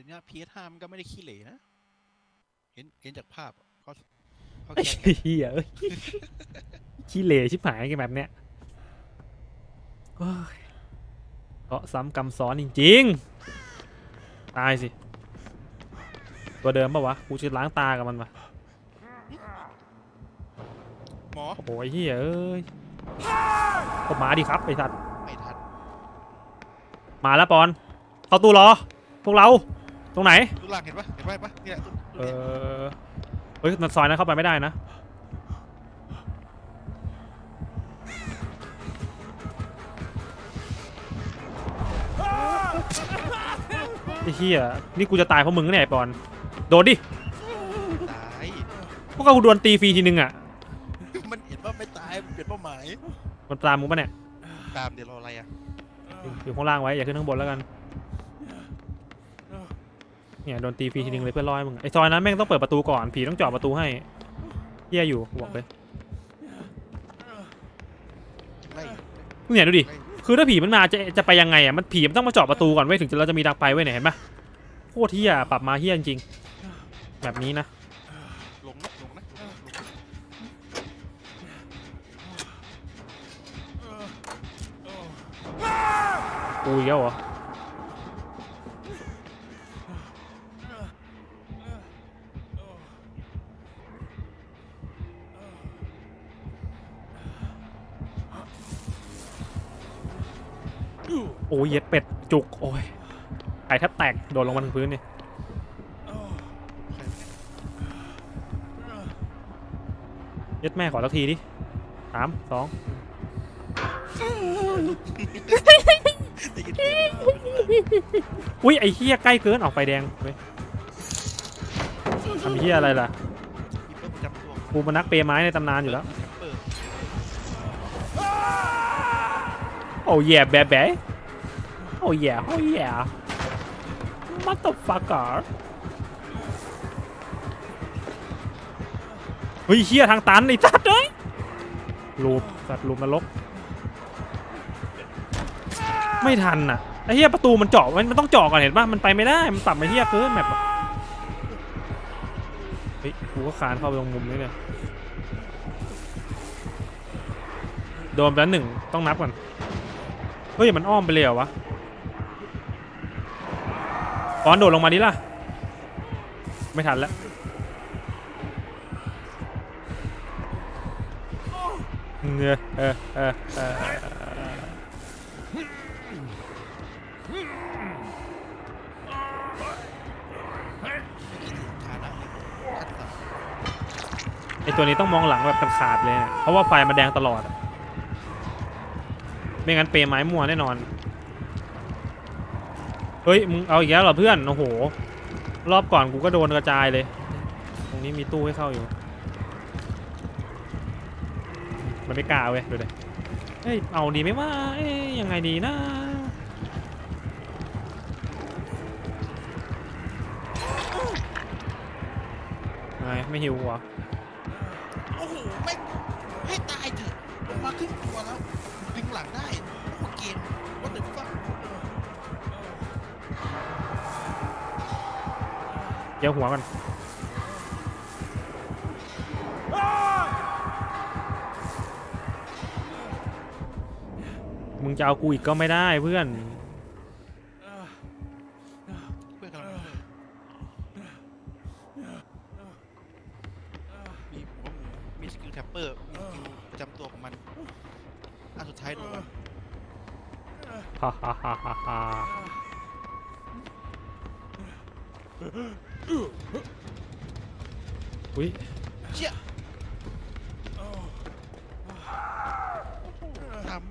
ดี๋ยวนี้ PS5 มันก็ไม่ได้ขี้เหร่นะ เห็นเห็นจากภาพอะเขาเขาไอ้แก้เหี้ยเอ้ยขี้เหร่ชิบหายกันแบบเนี้ยโอ้ยเพราะซ้ำกำซ้อนจริงๆ ตายสิ ตัวเดิมปะวะ กูจะล้างตากับมันปะหมอโอ้โหไอ้เหี้ยเอ้ยก็มาดิครับไอ้สัตว์ ไม่ทัน มาแล้วปอน เข้าตู้รอ พวกเรา ตรงไหน ดูหลังเห็นปะเห็นปะเห็นปะเนี่ยตู้เอตู้เนี่ยอเฮ้ยมันซอยนั้นเข้าไปไม่ได้นะ ไอ้เหี้ยนี่กูจะตายเพราะมึงเนี่ยไอ้ปอน โดนดิ ตาย พวกกูโดนตีฟรีทีนึงอะ มันเห็นว่าไม่ตายมันเปลี่ยนเป้าหมายมันตามมึงปะเนี่ย ตามเดี๋ยวรออะไรอะอยู่อยู่ข้างล่างไว้อย่าขึ้นข้างบนแล้วกัน เนี่ยโดนตีฟรีทีนึงเลยเพื่อรอให้มึงไอ้ซอยนั้นแม่งต้องเปิดประตูก่อนผีต้องเจาะประตูให้เหี้ยอยู่บอกเลยไล่เนี่ยดูดิไล่คือถ้าผีมันมาจะจะไปยังไงอะมันผีมันต้องมาเจาะประตูก่อนเว้ยถึงจะเราจะมีทางไปเว้ยเนี่ยเห็นปะโคตรเฮียปรับมาเฮียจริงๆแบบนี้นะลงนะลงนะลงนะลงนะกูอีกแล้วเหรอ อ้ยเย็ดเป็ดจุก โอ้ยไก่แทบแตก โดดลงมาถึงพื้นนี่ใครวะเนี่ยเย็ดแม่ขอสักทีดิสามสองได้ยินเสียงอุ้ยไอ้เฮียใกล้เกินออกไฟแดงเว้ยทำเฮียอะไรล่ะมีเพิ่มประจำตัวกูมานักเปย์ไม้ในตำนานอยู่แล้วแคมเปอร์โอ้ยแย่แบะแบะ โอ้ยแย่โอ้ยแย่ motherfucker เฮ้ยเฮียทางตันไอ้สัตว์เอ้ยลูปสัตว์ลูปนรก ไม่ทันอะไอ้เฮียประตูมันเจาะมันมันต้องเจาะก่อนเห็นป่ะมันไปไม่ได้มันต่ำไอ้เฮียเกินแบบอะเฮ้ยกูก็คานเข้าไปตรงมุมนี้เนี่ยโดนไปแล้วหนึ่งต้องนับก่อนเฮ้ยมันอ้อมไปเลยเหรอวะ อนโดดลงมาดิล่ะ ไม่ทันแล้วเออเออเออเออไอตัวนี้ต้องมองหลังแบบขาดเลย เพราะว่าไฟมันแดงตลอด ไม่งั้นเปรย์ไม้มั่วแน่นอน เฮ้ย มึงเอาอีกแล้วเหรอเพื่อน โอ้โห รอบก่อนกูก็โดนกระจายเลย ตรงนี้มีตู้ให้เข้าอยู่ มันไม่กล้าเว้ย ดูดิเฮ้ย เอาดีไหมว่าเอ้ยยังไงดีนะ ไง ไม่หิวหรอโอ้โหไม่ให้ตายเถอะลงมาครึ่งตัวแล้วดึงหลังได้โอ้เกม เกี่ยวหัวกันมึงจะเอากูอีกก็ไม่ได้เพื่อน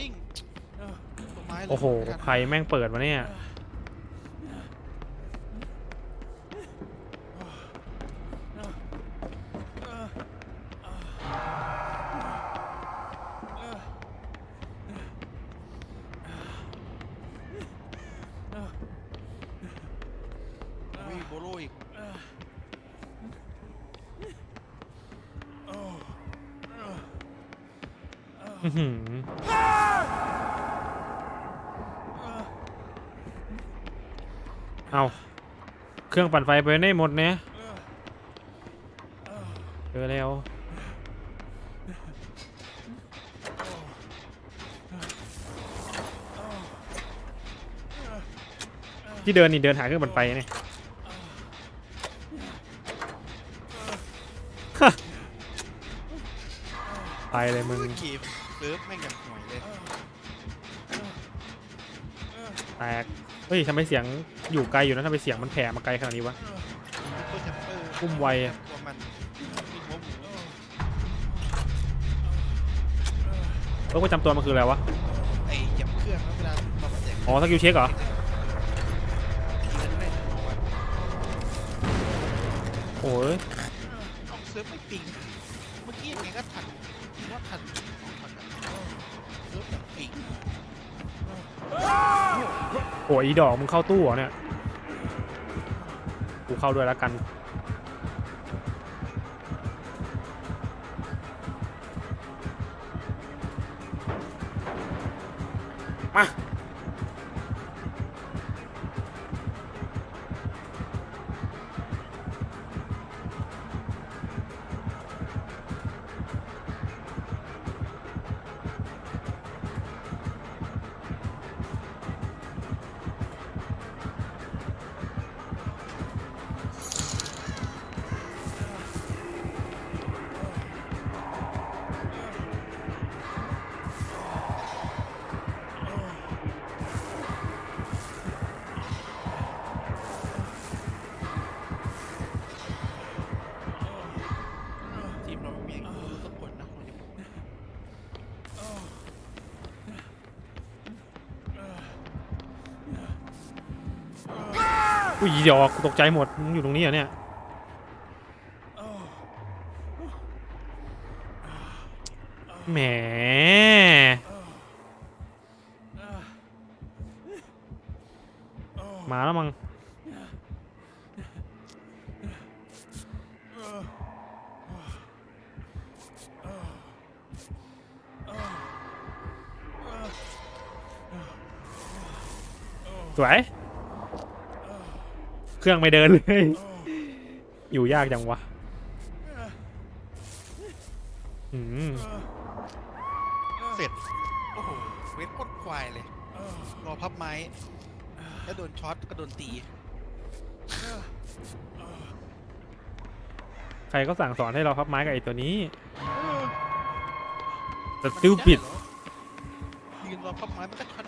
ทามมิ่งต้นไม้เลยโอ้โหไม่ทันใครแม่งเปิดมาเนี่ยอุ้ยโบโลอีก อื้อหือ เอาเครื่องปั่นไฟไปได้หมดเนี่ยเจอแล้วที่เดินนี่เดินหาเครื่องปั่นไฟเนี่ยไปเลยมึงกมเซิร์ฟแม่งย่างห่วยเลย แตก เฮ้ยทำไมเสียงอยู่ไกลอยู่นะทำไมเสียงมันแผ่มาไกลขนาดนี้วะ ตัวแชมเปอร์อุ้มไวอะตัวมันมีหัวหมูโรคประจำตัวมันคืออะไรวะ ไอ้เหยียบเครื่องแล้วเวลามาประแจกอ๋อสกิลเช็คเหรอเงินไม่เอาอะโอ้ยเอาเซิร์ฟไม่ปิง เมื่อกี้ยังไงก็ทันว่าทันทันเซิร์ฟแบบปิง โอ้ยอีดอกมึงเข้าตู้เหรอเนี่ย กูเข้าด้วยแล้วกัน มา อุ้ยอีดอกกูตกใจหมดมึงอยู่ตรงนี้เหรอเนี่ยแหมมาแล้วมั้งสวย เครื่องไม่เดินเลย อยู่ยากจังวะอืมเสร็จ โอ้โหเวทโคตรควายเลย รอพับไม้แล้วโดนช็อตก็โดนตี ใครก็สั่งสอนให้เราพับไม้กับไอ้ตัวนี้แต่ติวปิดยืนรอพับไม้มันก็ช็อต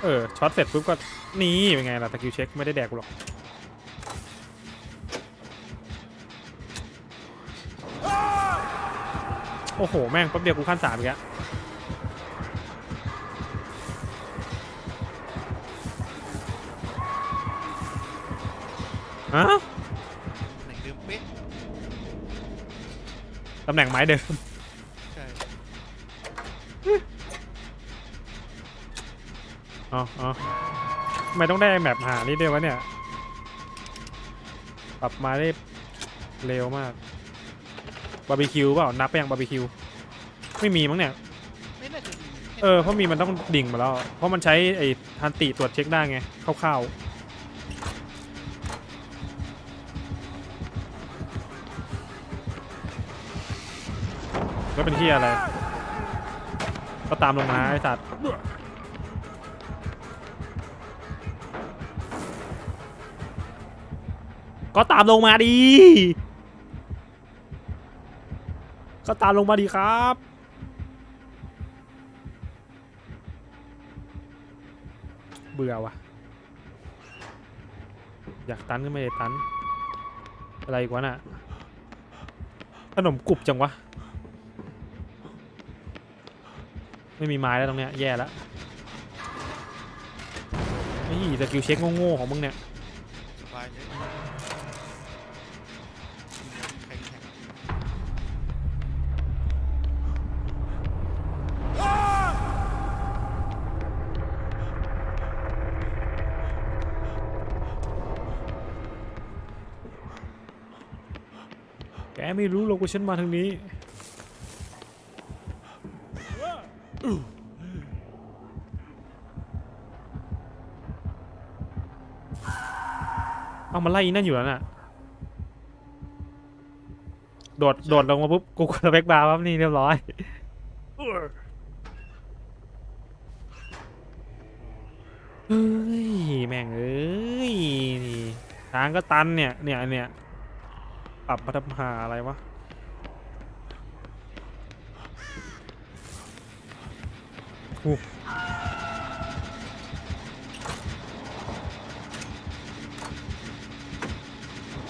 เอาดิเออช็อตเสร็จปุ๊บก็นี่เป็นไงล่ะตะคิวเช็คไม่ได้แดกกูหรอกโอ้โห แม่งแป๊บเดียวกูขั้นสามอีกแล้วฮะไหนเดิมเป๊ะตำแหน่งไม้เดิม ใช่ อ๋ออ๋อทำไมต้องได้แมปหานี่ด้วยวะเนี่ย ปรับมาได้เร็วมาก บาร์บีคิวเปล่า นับไปยังบาร์บีคิว ไม่มีมั้งเนี่ย ไม่น่าจะมีเออ เพราะมีมันต้องดิ่งมาแล้ว เพราะมันใช้ไอ้ทันติตรวจเช็คได้ไง คร่าวๆแล้วเป็นที่อะไร ก็ตามลงมาไอ้สัตว์ ก็ตามลงมาดีก็ตามลงมาดีครับ เบื่อวะอยากตันก็ไม่ได้ตัน อะไรกวะน่ะขนมกรุบจังวะ ไม่มีไม้แล้วตรงเนี้ยแย่แล้วนี่สกิลเช็คโง่ๆของมึงเนี่ย ไม่รู้หรอกว่าฉันมาทางนี้ เอามาไล่อีนั่นอยู่แล้วน่ะ โดด โดดลงมาปุ๊บ กูกดสเปกบาร์ปั๊บนี่เรียบร้อยเฮ้ย แม่งเอ้ยทางก็ตันเนี่ย เนี่ยเนี่ย ปรับพัมหาอะไรวะอู้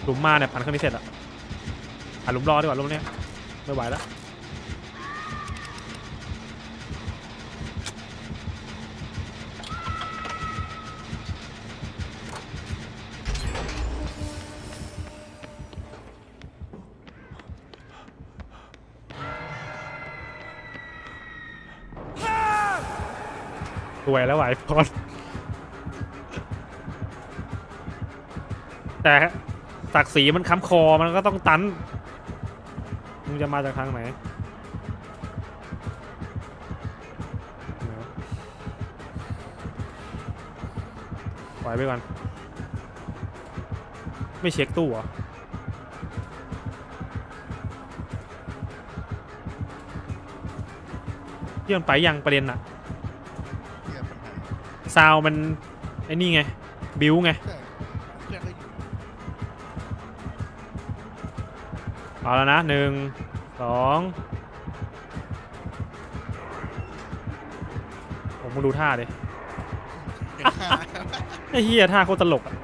หลุมมาเนี่ยพันเครื่องนี้เสร็จอะอะหลุมรอดีกว่าหลุมเนี้ยไม่ไหวแล้ว รวยแล้วไหวพอดแต่ศักดิ์ศรีมันค้ำคอมันก็ต้องตันมึงจะมาจากทางไหนปล่อยไปก่อน ไม่เช็คตู้เหรอเยี่ยมนไปยังประเด็นอะ ซาวมันไอ้นี่ไง บิวไง เอาแล้วนะหนึ่งสองผมมึงดูท่าดิไอ้เฮียท่าโคตรตลกอะ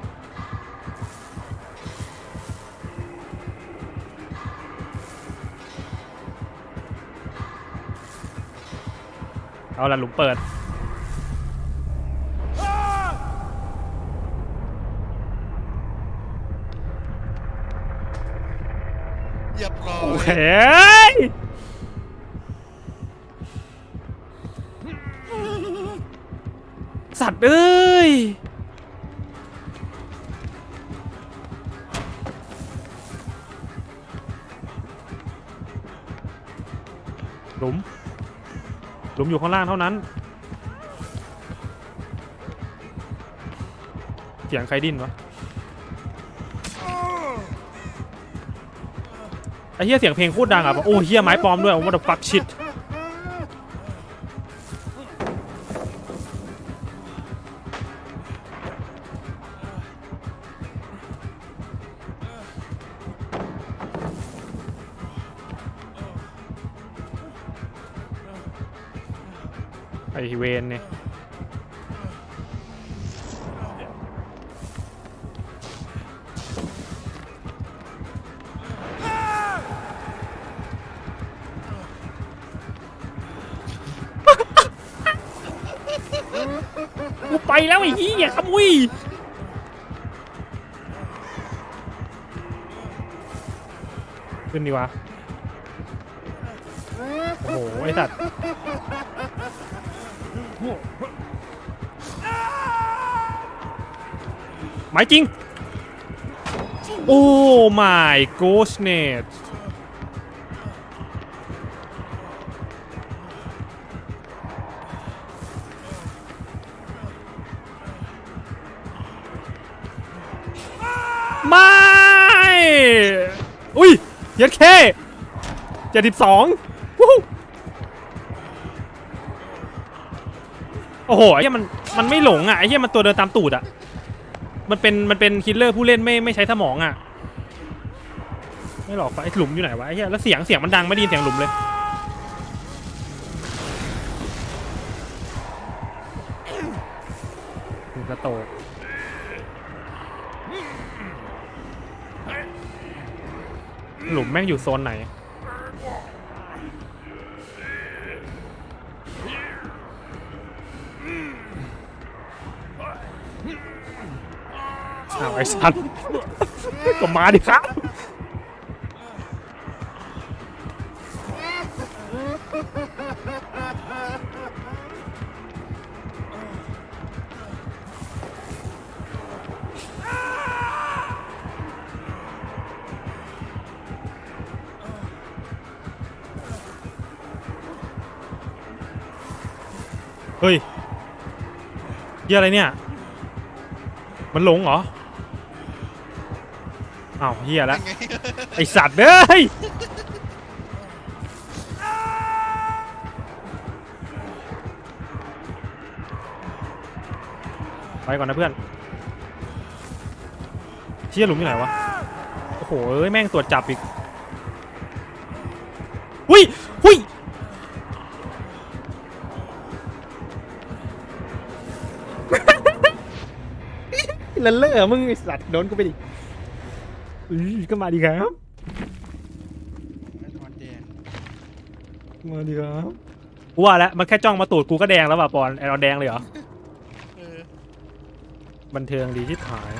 เอาละหลุมเปิด เรี ยสัตว์เอ้ยหลุม หลุมอยู่ข้างล่างเท่านั้น เสียงใครดิ้นวะ ไอ้เหี้ยเสียงเพลงโคตรดังอะโอ้เหี้ยไม้ปลอมด้วย what the fuck shit ไอเวนเนี่ย หี้ยขมุยขึ้นดีวะ โอ้โห ไอ้สัตว์หมายจริง โอ้ my goodness ไม่ ยัดเคเจ็ดสิบสองโอ้โหไอ้เหี้ยมันมันไม่หลงอะไอ้เหี้ยมันตัวเดินตามตูดอะมันเป็นมันเป็นคิลเลอร์ผู้เล่นไม่ไม่ใช้สมองอะ ไม่หรอกไอ้หลุมอยู่ไหนวะไอ้เหี้ยแล้วเสียงเสียงมันดังไม่ได้ยินเสียงหลุมเลย หลุมแม่งอยู่โซนไหน อ้าวไอ้สัตว์ ก็มาดิครับ เฮ้ยเหี้ยอะไรเนี่ย มันหลงเหรออ้าวเฮียแล้วเป็นไงไอสัตว์เอ้ยไปก่อนนะเพื่อนเชี่ยหลุมอยู่ไหนวะ โอ้โหเอ้ยแม่งตรวจจับอีก หุยหุย ละเลอะมึงไอสัตว์โดนกูไปดิอื้อก็มาดีครับไม่ทอนแดงมาดีครับกูว่าแล้วมันแค่จ้องมาตูดกูก็แดงแล้วว่ะปอนไอรอนแดงเลยเหรอเออบันเทิงดีที่หาย